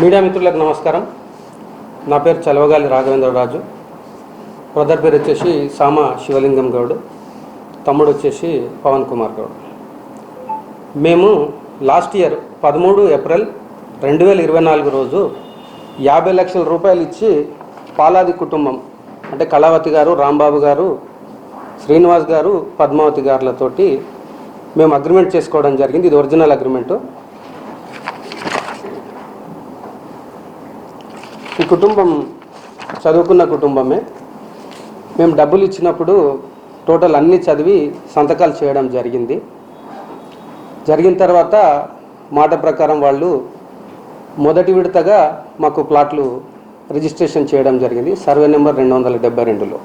Media మిత్రులకు నమస్కారం. నా పేరు చలవగాలి రాఘవేంద్రరాజు. బ్రదర్ పేరు వచ్చేసి సామ శివలింగం గౌడ్. తమ్ముడు వచ్చేసి పవన్ కుమార్ గౌడ్. మేము లాస్ట్ ఇయర్ పదమూడు ఏప్రిల్ రెండు వేల ఇరవై నాలుగు రోజు యాభై లక్షల రూపాయలు ఇచ్చి పాలాది కుటుంబం అంటే కళావతి గారు రాంబాబు గారు శ్రీనివాస్ గారు పద్మావతి గారులతోటి మేము అగ్రిమెంట్ చేసుకోవడం జరిగింది. ఇది ఒరిజినల్ అగ్రిమెంటు. కుటుంబం చదువుకున్న కుటుంబమే. మేము డబ్బులు ఇచ్చినప్పుడు టోటల్ అన్నీ చదివి సంతకాలు చేయడం జరిగింది. జరిగిన తర్వాత మాట ప్రకారం వాళ్ళు మొదటి విడతగా మాకు ప్లాట్లు రిజిస్ట్రేషన్ చేయడం జరిగింది సర్వే నెంబర్ రెండు వందల డెబ్బై రెండులో.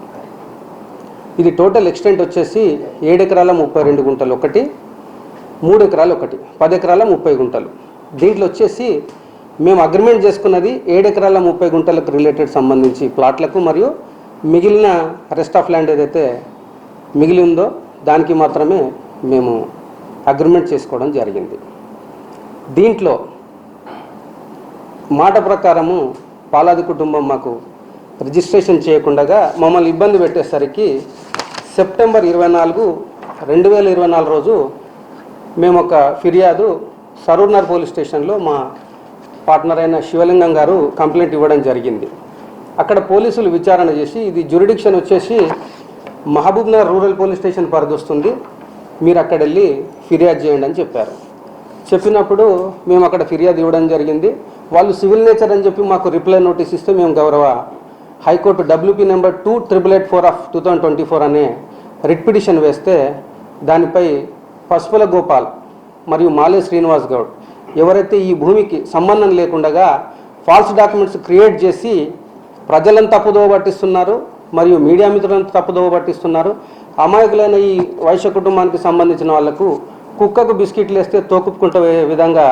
ఇది టోటల్ ఎక్స్టెంట్ వచ్చేసి ఏడు ఎకరాల ముప్పై రెండు గుంటలు ఒకటి మూడు ఎకరాలు ఒకటి పది ఎకరాల ముప్పై గుంటలు. దీంట్లో వచ్చేసి మేము అగ్రిమెంట్ చేసుకున్నది ఏడు ఎకరాల ముప్పై గుంటలకు రిలేటెడ్ సంబంధించి ప్లాట్లకు మరియు మిగిలిన రెస్ట్ ఆఫ్ ల్యాండ్ ఏదైతే మిగిలి ఉందో దానికి మాత్రమే మేము అగ్రిమెంట్ చేసుకోవడం జరిగింది. దీంట్లో మాట ప్రకారము పాలాది కుటుంబం మాకు రిజిస్ట్రేషన్ చేయకుండా మమ్మల్ని ఇబ్బంది పెట్టేసరికి సెప్టెంబర్ ఇరవై నాలుగు రెండు వేల ఇరవై నాలుగు రోజు మేము ఒక ఫిర్యాదు సరూర్నగర్ పోలీస్ స్టేషన్లో మా పార్ట్నర్ అయిన శివలింగం గారు కంప్లైంట్ ఇవ్వడం జరిగింది. అక్కడ పోలీసులు విచారణ చేసి ఇది జ్యురిడిక్షన్ వచ్చేసి మహబూబ్నగర్ రూరల్ పోలీస్ స్టేషన్ పరిధి వస్తుంది మీరు అక్కడ వెళ్ళి ఫిర్యాదు చేయండి అని చెప్పారు. చెప్పినప్పుడు మేము అక్కడ ఫిర్యాదు ఇవ్వడం జరిగింది. వాళ్ళు సివిల్ నేచర్ అని చెప్పి మాకు రిప్లై నోటీస్ ఇస్తే మేము గౌరవ high court WP number two triple eight four of two thousand twenty four అనే రిట్ పిటిషన్ వేస్తే దానిపై పసుపుల గోపాల్ మరియు మాలే శ్రీనివాస్ గౌడ్ ఎవరైతే ఈ భూమికి సంబంధం లేకుండా ఫాల్స్ డాక్యుమెంట్స్ క్రియేట్ చేసి ప్రజలను తప్పుదోవ పట్టిస్తున్నారు మరియు మీడియా మిత్రులను తప్పుదోవ పట్టిస్తున్నారు అమాయకులైన ఈ వైశ్య కుటుంబానికి సంబంధించిన వాళ్ళకు కుక్కకు బిస్కెట్లు వేస్తే తోకుపుకుంటే విధంగా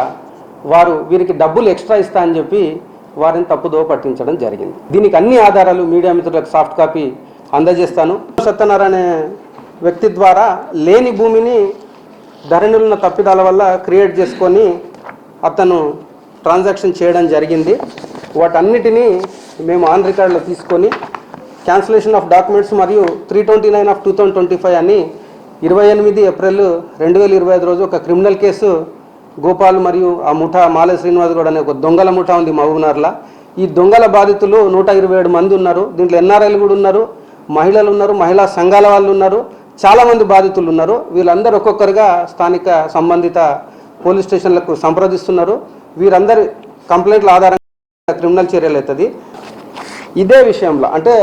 వారు వీరికి డబ్బులు ఎక్స్ట్రా ఇస్తా అని చెప్పి వారిని తప్పుదోవ పట్టించడం జరిగింది. దీనికి అన్ని ఆధారాలు మీడియా మిత్రులకు సాఫ్ట్ కాపీ అందజేస్తాను. సత్యనారాయణ వ్యక్తి ద్వారా లేని భూమిని ధరణులను తప్పిదాల వల్ల క్రియేట్ చేసుకొని అతను ట్రాన్సాక్షన్ చేయడం జరిగింది. వాటన్నిటినీ మేము ఆన్ రికార్డులో తీసుకొని క్యాన్సిలేషన్ ఆఫ్ డాక్యుమెంట్స్ మరియు three twenty nine of two thousand twenty five అని ఇరవై ఎనిమిది ఏప్రిల్ రెండు వేల ఇరవై ఐదు రోజు ఒక క్రిమినల్ కేసు గోపాల్ మరియు ఆ ముఠా మాల శ్రీనివాస్ గౌడ్ అనే ఒక దొంగల ముఠా ఉంది మహబూబ్నగర్లో ఈ దొంగల బాధితులు నూట ఇరవై ఏడు మంది ఉన్నారు. దీంట్లో ఎన్ఆర్ఐలు కూడా ఉన్నారు. మహిళలు ఉన్నారు. మహిళా సంఘాల వాళ్ళు ఉన్నారు. చాలామంది బాధితులు ఉన్నారు. వీళ్ళందరూ ఒక్కొక్కరుగా స్థానిక సంబంధిత పోలీస్ స్టేషన్లకు సంప్రదిస్తున్నారు. వీరందరి కంప్లైంట్ల ఆధారంగా క్రిమినల్ చర్యలు అవుతుంది. ఇదే విషయంలో అంటే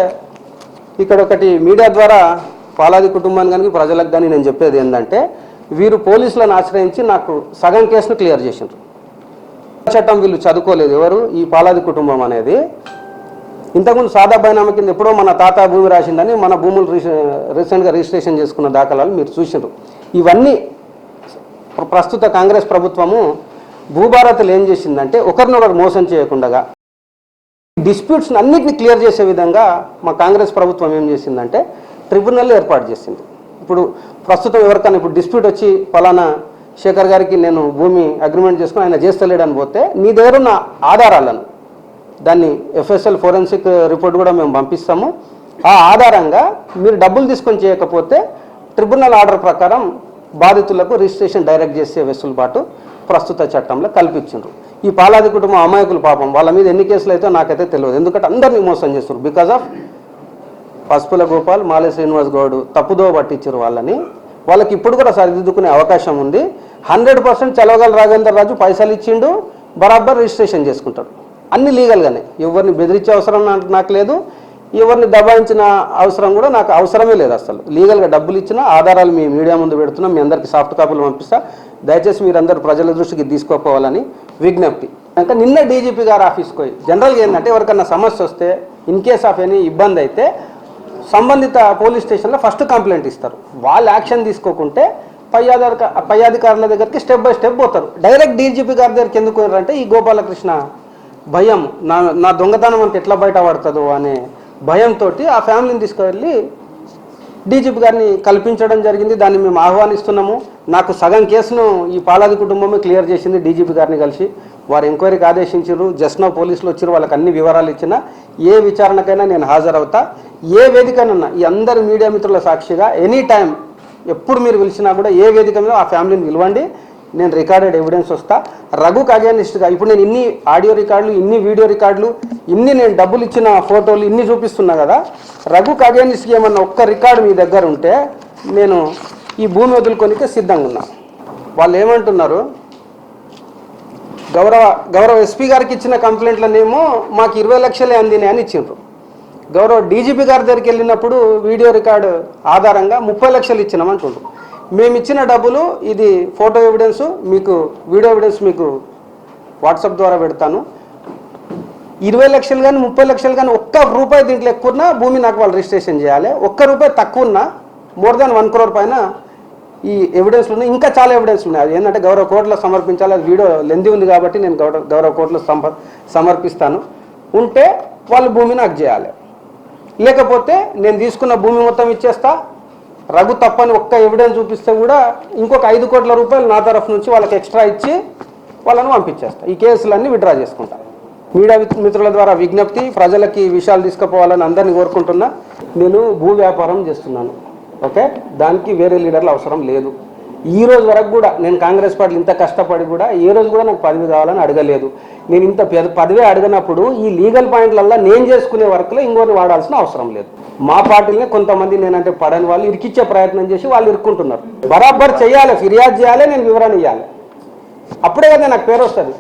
ఇక్కడ ఒకటి మీడియా ద్వారా పాలాది కుటుంబానికి కానీ ప్రజలకు కానీ నేను చెప్పేది ఏంటంటే వీరు పోలీసులను ఆశ్రయించి నాకు సగం కేసును క్లియర్ చేసిండ్రు. చట్టం వీళ్ళు చదువుకోలేదు ఎవరు? ఈ పాలాది కుటుంబం అనేది. ఇంతకుముందు సాదా బైనామా కింద ఎప్పుడో మన తాత భూమి రాసిందని మన భూములు రీసెంట్గా రిజిస్ట్రేషన్ చేసుకున్న దాఖలాలు మీరు చూసినారు ఇవన్నీ ప్రస్తుత కాంగ్రెస్ ప్రభుత్వము భూభారతులు ఏం చేసిందంటే ఒకరినొకరు మోసం చేయకుండా డిస్ప్యూట్స్ని అన్నిటిని క్లియర్ చేసే విధంగా మా కాంగ్రెస్ ప్రభుత్వం ఏం చేసిందంటే ట్రిబ్యునల్ ఏర్పాటు చేసింది. ఇప్పుడు ప్రస్తుతం ఎవరికైనా ఇప్పుడు డిస్ప్యూట్ వచ్చి ఫలానా శేఖర్ గారికి నేను భూమి అగ్రిమెంట్ చేసుకుని ఆయన చేస్తలేడని పోతే నీ దగ్గర ఉన్న ఆధారాలను దాన్ని ఎఫ్ఎస్ఎల్ ఫోరెన్సిక్ రిపోర్ట్ కూడా మేము పంపిస్తాము. ఆ ఆధారంగా మీరు డబ్బులు తీసుకొని చేయకపోతే ట్రిబ్యునల్ ఆర్డర్ ప్రకారం బాధితులకు రిజిస్ట్రేషన్ డైరెక్ట్ చేసే వెసులుబాటు ప్రస్తుత చట్టంలో కల్పించారు ఈ పాలాది కుటుంబం అమాయకులు పాపం. వాళ్ళ మీద ఎన్ని కేసులు అయితే నాకైతే తెలియదు. ఎందుకంటే అందరినీ మోసం చేస్తారు బికాజ్ ఆఫ్ పసుపుల గోపాల్ మాలే శ్రీనివాస్ గౌడ్ తప్పుదో పట్టించారు వాళ్ళని. వాళ్ళకి ఇప్పుడు కూడా సరిదిద్దుకునే అవకాశం ఉంది. హండ్రెడ్ పర్సెంట్ చలవగల రాజేందర్ రాజు పైసలు ఇచ్చిండు. బరాబర్ రిజిస్ట్రేషన్ చేసుకుంటాడు. అన్ని లీగల్గానే. ఎవరిని బెదిరించే అవసరం నాకు లేదు. ఎవరిని దబాయించిన అవసరం కూడా నాకు అవసరమే లేదు అసలు. లీగల్గా డబ్బులు ఇచ్చిన ఆధారాలు మీ మీడియా ముందు పెడుతున్నాం మీ అందరికీ సాఫ్ట్ కాపీలు పంపిస్తా. దయచేసి మీరందరూ ప్రజల దృష్టికి తీసుకోపోవాలని విజ్ఞప్తి. ఇంకా నిన్న డీజీపీ గారు ఆఫీస్కి పోయి జనరల్గా ఏంటంటే ఎవరికన్నా సమస్య వస్తే ఇన్ కేస్ ఆఫ్ ఎనీ ఇబ్బంది అయితే సంబంధిత పోలీస్ స్టేషన్లో ఫస్ట్ కంప్లైంట్ ఇస్తారు. వాళ్ళు యాక్షన్ తీసుకోకుంటే పై అధిక పై అధికారుల దగ్గరికి స్టెప్ బై స్టెప్ పోతారు. డైరెక్ట్ డీజీపీ గారి దగ్గరికి ఎందుకు అంటే ఈ గోపాలకృష్ణ భయం నా నా దొంగతనం అంటే ఎట్లా బయట పడుతుందో అనే భయంతో ఆ ఫ్యామిలీని తీసుకువెళ్ళి డీజీపీ గారిని కల్పించడం జరిగింది. దాన్ని మేము ఆహ్వానిస్తున్నాము. నాకు సగం కేసును ఈ పాలాది కుటుంబమే క్లియర్ చేసింది డీజీపీ గారిని కలిసి. వారు ఎంక్వైరీకి ఆదేశించారు జస్ట్ పోలీసులు వచ్చారు వాళ్ళకి అన్ని వివరాలు ఇచ్చిన ఏ విచారణకైనా నేను హాజరవుతా. ఏ వేదికనన్నా ఈ అందరి మీడియా మిత్రుల సాక్షిగా ఎనీ టైం ఎప్పుడు మీరు పిలిచినా కూడా ఏ వేదిక మీద ఆ ఫ్యామిలీని పిలవండి. నేను రికార్డెడ్ ఎవిడెన్స్ వస్తా. రఘుకు అగేనిస్ట్గా ఇప్పుడు నేను ఇన్ని ఆడియో రికార్డులు ఇన్ని వీడియో రికార్డులు ఇన్ని నేను డబ్బులు ఇచ్చిన ఫోటోలు ఇన్ని చూపిస్తున్నా కదా. రఘుకు అగేనిస్ట్గా ఏమన్నా ఒక్క రికార్డు మీ దగ్గర ఉంటే నేను ఈ భూమి వదులుకొనికే సిద్ధంగా ఉన్నా. వాళ్ళు ఏమంటున్నారు? గౌరవ గౌరవ ఎస్పీ గారికి ఇచ్చిన కంప్లైంట్లనేమో మాకు ఇరవై లక్షలే అందినాయి అని ఇచ్చిండ్రు. గౌరవ డీజీపీ గారి దగ్గరికి వెళ్ళినప్పుడు వీడియో రికార్డు ఆధారంగా ముప్పై లక్షలు ఇచ్చినామంటుండ్రు మేము ఇచ్చిన డబ్బులు ఇది ఫోటో ఎవిడెన్స్ మీకు వీడియో ఎవిడెన్స్ మీకు వాట్సాప్ ద్వారా పెడతాను. ఇరవై లక్షలు కానీ ముప్పై లక్షలు కానీ ఒక్క రూపాయి దీంట్లో ఎక్కువన్నా భూమి నాకు వాళ్ళు రిజిస్ట్రేషన్ చేయాలి. ఒక్క రూపాయి తక్కువ ఉన్నా మోర్ దాన్ వన్ క్రోర్ పైన ఈ ఎవిడెన్స్లు ఉన్నాయి. ఇంకా చాలా ఎవిడెన్స్ ఉన్నాయి. అది ఏంటంటే గౌరవ కోర్టులో సమర్పించాలి. అది వీడియో లెంది ఉంది కాబట్టి నేను గౌరవ గౌరవ కోర్టులో సమర్ సమర్పిస్తాను. ఉంటే వాళ్ళు భూమి నాకు చేయాలి. లేకపోతే నేను తీసుకున్న భూమి మొత్తం ఇచ్చేస్తా. రఘు తప్పని ఒక్క ఎవిడెన్స్ చూపిస్తే కూడా ఇంకొక ఐదు కోట్ల రూపాయలు నా తరఫు నుంచి వాళ్ళకి ఎక్స్ట్రా ఇచ్చి వాళ్ళను పంపించేస్తా. ఈ కేసులన్నీ విడ్రా చేసుకుంటా. మీడియా మిత్రుల ద్వారా విజ్ఞప్తి ప్రజలకి విషయాలు తీసుకుపోవాలని అందరినీ కోరుకుంటున్నా. నేను భూ వ్యాపారం చేస్తున్నాను. ఓకే? దానికి వేరే లీడర్లు అవసరం లేదు. ఈ రోజు వరకు కూడా నేను కాంగ్రెస్ పార్టీ ఇంత కష్టపడి కూడా ఏ రోజు కూడా నాకు పదవి కావాలని అడగలేదు. నేను ఇంత పెద్ద పదవి అడిగినప్పుడు ఈ లీగల్ పాయింట్లల్లో నేను చేసుకునే వర్క్లో ఇంకోటి వాడాల్సిన అవసరం లేదు. మా పార్టీలనే కొంతమంది నేనంటే పడని వాళ్ళు ఇరికిచ్చే ప్రయత్నం చేసి వాళ్ళు ఇరుక్కుంటున్నారు. బరాబర్ చేయాలి ఫిర్యాదు చేయాలి నేను వివరణ ఇవ్వాలి అప్పుడే కదా నాకు పేరు వస్తుంది.